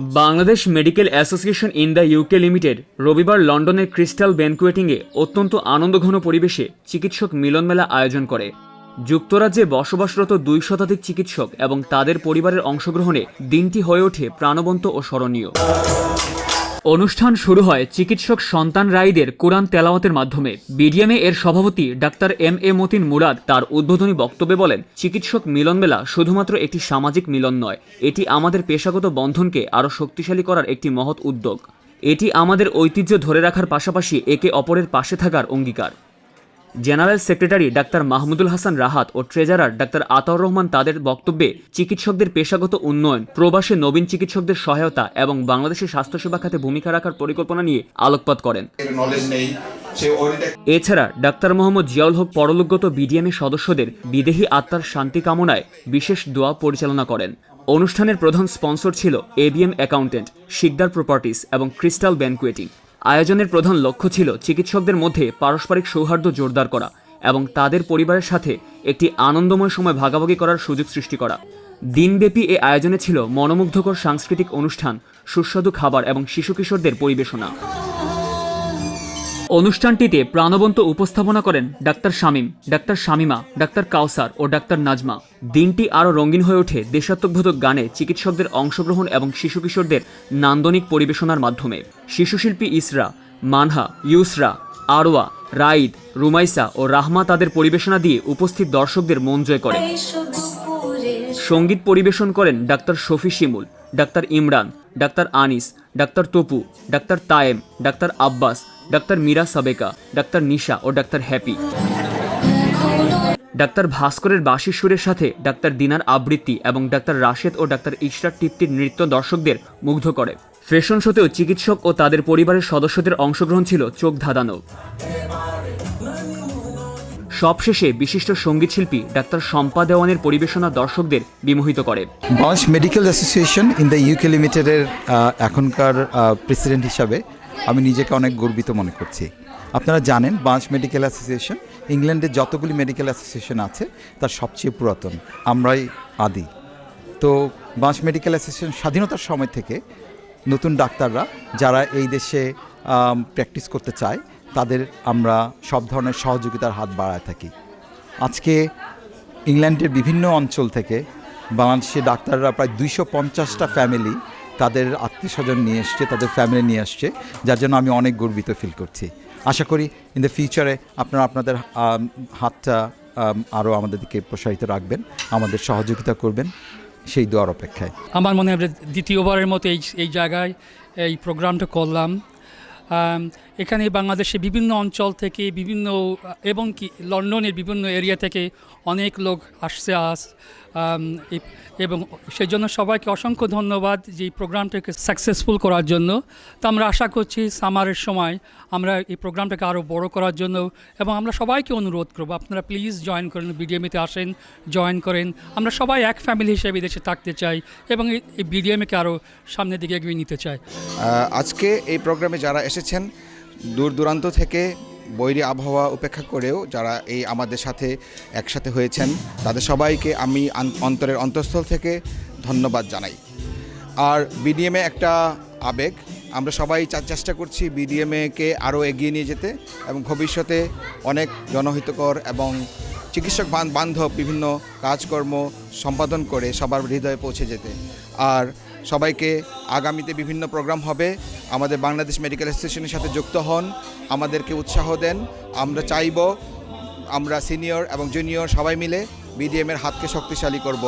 Bangladesh medical association in the UK limited রবিবার লন্ডনের crystal ব্যানকুয়েটিংয়ে অত্যন্ত আনন্দঘন পরিবেশে চিকিৎসক মিলনমেলা আয়োজন করে। যুক্তরাজ্যে বসবাসরত দুই শতাধিক চিকিৎসক এবং তাদের পরিবারের অংশগ্রহণে দিনটি হয়ে ওঠে প্রাণবন্ত ও স্মরণীয়। অনুষ্ঠান শুরু হয় চিকিৎসক সন্তান রায়দের কোরআন তেলাওয়াতের মাধ্যমে। বিডিএমএ এর সভাপতি doctor M A Matin Murad তার উদ্বোধনী বক্তব্যে বলেন, চিকিৎসক মিলন মেলা শুধুমাত্র একটি সামাজিক মিলন নয়, এটি আমাদের পেশাগত বন্ধনকে আরও শক্তিশালী করার একটি মহৎ উদ্যোগ। এটি আমাদের ঐতিহ্য ধরে রাখার পাশাপাশি একে অপরের পাশে থাকার অঙ্গীকার। General secretary doctor Mahmudul Hasan Rahat ও ট্রেজারার ডাক্তার আতাউর রহমান তাদের বক্তব্যে চিকিৎসকদের পেশাগত উন্নয়ন প্রবাসে নবীন চিকিৎসকদের সহায়তা এবং বাংলাদেশের স্বাস্থ্যসেবা খাতে ভূমিকা রাখার পরিকল্পনা নিয়ে আলোকপাত করেন। এছাড়া ডাক্তার মোহাম্মদ জিয়াউল হক পরলোকগত বিডিএমএ সদস্যদের বিদেহী আত্মার শান্তি কামনায় বিশেষ দোয়া পরিচালনা করেন। অনুষ্ঠানের প্রধান স্পন্সর ছিল এবিএম অ্যাকাউন্টেন্ট শিকদার প্রপার্টিস এবং ক্রিস্টাল ব্যানকুয়েটিং আয়োজনের প্রধান লক্ষ্য ছিল চিকিৎসকদের মধ্যে পারস্পরিক সৌহার্দ্য জোরদার করা এবং তাদের পরিবারের সাথে একটি আনন্দময় সময় ভাগাভাগি করার সুযোগ সৃষ্টি করা। দিনব্যাপী এ আয়োজনে ছিল মনোমুগ্ধকর সাংস্কৃতিক অনুষ্ঠান, সুস্বাদু খাবার এবং শিশু কিশোরদের পরিবেশনা। অনুষ্ঠানটিতে প্রাণবন্ত উপস্থাপনা করেন doctor Shamim, doctor Shamima, doctor Kawsar ও ডাক্তার নাজমা। দিনটি আরও রঙিন হয়ে ওঠে দেশাত্মবোধক গানে চিকিৎসকদের অংশগ্রহণ এবং শিশু কিশোরদের নান্দনিক পরিবেশনার মাধ্যমে। শিশুশিল্পী ইসরা, মানহা, ইউসরা আরওয়া রাইদ রুমাইসা ও রাহমা তাদের পরিবেশনা দিয়ে উপস্থিত দর্শকদের মন জয় করে। সংগীত পরিবেশন করেন doctor Shafi Shimul, doctor Imran, doctor Anis, doctor Tapu, doctor Tayem, doctor Abbas doctor Mira Sabeka doctor Nisha ও ডাক্তার হ্যাপি ডাক্তার ভাস্করের বাঁশি সুরের সাথে ডাক্তার দিনার আবৃত্তি এবং ডাক্তার রাশেদ ও ডাক্তার ইশরার টিপ্তির নৃত্য দর্শকদের মুগ্ধ করে। ফ্যাশন শোতেও চিকিৎসক ও তাদের পরিবারের সদস্যদের অংশগ্রহণ ছিল চোখ ধাঁধানো। সবশেষে বিশিষ্ট সঙ্গীতশিল্পী ডাক্তার শম্পা দেওয়ানের পরিবেশনা দর্শকদের বিমোহিত করে। Bangladesh medical association in the UK লিমিটেডের এখনকার প্রেসিডেন্ট হিসাবে আমি নিজেকে অনেক গর্বিত মনে করছি। আপনারা জানেন, বাঁশ মেডিকেল অ্যাসোসিয়েশন, ইংল্যান্ডে যতগুলি মেডিকেল অ্যাসোসিয়েশন আছে, তার সবচেয়ে পুরাতন। আমরাই আদি। তো বাঁশ মেডিকেল অ্যাসোসিয়েশন স্বাধীনতার সময় থেকে নতুন ডাক্তাররা যারা এই দেশে প্র্যাকটিস করতে চায়, তাদের আমরা সব ধরনের সহযোগিতার হাত বাড়ায় থাকি। আজকে ইংল্যান্ডের বিভিন্ন অঞ্চল থেকে বাংলাদেশি ডাক্তাররা প্রায় দুইশো পঞ্চাশটা ফ্যামিলি তাদের আত্মীয় স্বজন নিয়ে এসছে, তাদের ফ্যামিলি নিয়ে আসছে, যার জন্য আমি অনেক গর্বিত ফিল করছি। আশা করি ইন দ্য ফিউচারে আপনারা আপনাদের হাতটা আরও আমাদের দিকে প্রসারিত রাখবেন, আমাদের সহযোগিতা করবেন, সেই দোয়ার অপেক্ষায়। আমার মনে হয় দ্বিতীয়বারের মতো এই এই জায়গায় এই প্রোগ্রামটা করলাম। এখানে বাংলাদেশে বিভিন্ন অঞ্চল থেকে বিভিন্ন, এবং কি লন্ডনের বিভিন্ন এরিয়া থেকে অনেক লোক আসছে আস এবং সেই জন্য সবাইকে অসংখ্য ধন্যবাদ যে এই প্রোগ্রামটাকে সাকসেসফুল করার জন্য। তো আমরা আশা করছি সামারের সময় আমরা এই প্রোগ্রামটাকে আরও বড় করার জন্য, এবং আমরা সবাইকে অনুরোধ করব, আপনারা প্লিজ জয়েন করেন বিডিএমিতে আসেন জয়েন করেন। আমরা সবাই এক ফ্যামিলি হিসেবে দেশে থাকতে চাই, এবং এই বিডিএমকে আরও সামনের দিকে এগিয়ে নিতে চাই। আজকে এই প্রোগ্রামে যারা এসেছেন দূর দূরান্ত থেকে বৈরী আবহাওয়া উপেক্ষা করেও যারা এই আমাদের সাথে একসাথে হয়েছেন, তাদের সবাইকে আমি অন্তরের অন্তঃস্থল থেকে ধন্যবাদ জানাই। আর বিডিএমএ একটা আবেগ, আমরা সবাই চেষ্টা করছি বিডিএমএকে আরও এগিয়ে নিয়ে যেতে এবং ভবিষ্যতে অনেক জনহিতকর এবং চিকিৎসক বান্ধব, বিভিন্ন কাজকর্ম সম্পাদন করে সবার হৃদয়ে পৌঁছে যেতে। আর সবাইকে আগামীতে বিভিন্ন প্রোগ্রাম হবে। আমাদের বাংলাদেশ মেডিকেল অ্যাসোসিয়েশনের সাথে যুক্ত হন। আমাদেরকে উৎসাহ দেন। আমরা চাইব আমরা সিনিয়র এবং জুনিয়র সবাই মিলে বিডিএমের হাতকে শক্তিশালী করব।